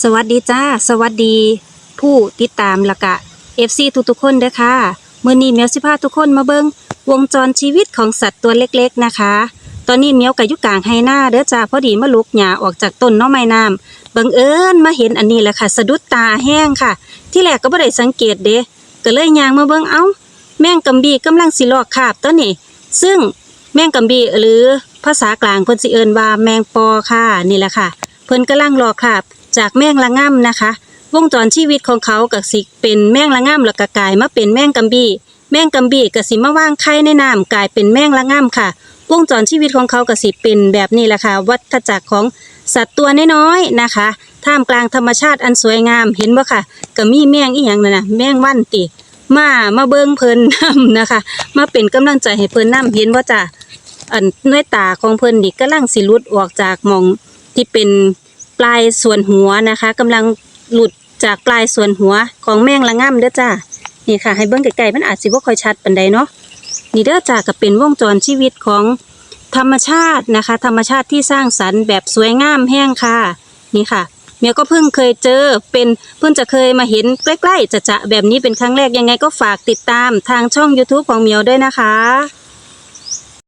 สวัสดีจ้า สวัสดีผู้ติดตามละกะ FC ทุกๆคนเด้อค่ะมื้อนี้เมียวสิพาทุกคนมาเบิงวงจรชีวิตของสัตว์ตัวเล็กๆนะคะ ตอนนี้เมียวก็อยู่กางไฮนาเด้อจ้าพอดีมาลุกหญ้าออกจากต้นน้อไม้น้ำบังเอิญมาเห็นอันนี้แหละค่ะ สะดุดตาแห้งค่ะ ที่แรกก็บ่ได้สังเกตเด้ก็เลยยางมาเบิ่งเอ้า แมงกำบีกำลังสิลอกคาบตัวนี้ซึ่งแมงกำบีหรือภาษากลางเพิ่นสิเอิ้นว่าแมงปอค่ะนี่แหละค่ะ เพิ่นกำลังลอกคาบ จากแมงละง่ำนะคะ วงจรชีวิตของเขาก็สิเป็นแมงละง่ำแล้วก็กลายมาเป็นแมงกำบีแมงกำบีก็สิมาว่างไข่ในน้ำกลายเป็นแมงละง่ำค่ะ วงจรชีวิตของเขาก็สิเป็นแบบนี้แหละค่ะ วัฏจักรของสัตว์ตัวน้อยๆนะคะ ท่ามกลางธรรมชาติอันสวยงามเห็นบ่ค่ะก็มีแมงอีหยังนั่นน่ะแมงวันติมามาเบิ่งเพิ่นนำนะคะ มาเป็นกำลังใจให้เพิ่นนำเห็นว่าจ้ะอันน้อยตาของเพิ่นนี่กำลังสิลุดออกจากหม่องที่เป็น ลายส่วนหัวนะคะกำลังหลุดจากปลายส่วนหัวของแมงละง่ำเด้อจ้านี่ค่ะ ให้เบิ่งไกลๆมันอาจสิบ่ค่อยชัดปานใดเนาะนี่เด้อจ้าก็เป็นวงจรชีวิตของธรรมชาตินะคะ ธรรมชาติที่สร้างสรรค์แบบสวยงามแห้งค่ะ นี่ค่ะเมียก็เพิ่งเคยเจอเป็นเพิ่งจะเคยมาเห็นใกล้ๆจะจะแบบนี้เป็นครั้งแรกยังไงก็ฝากติดตามทางช่อง YouTube ของเมียวด้วยนะคะ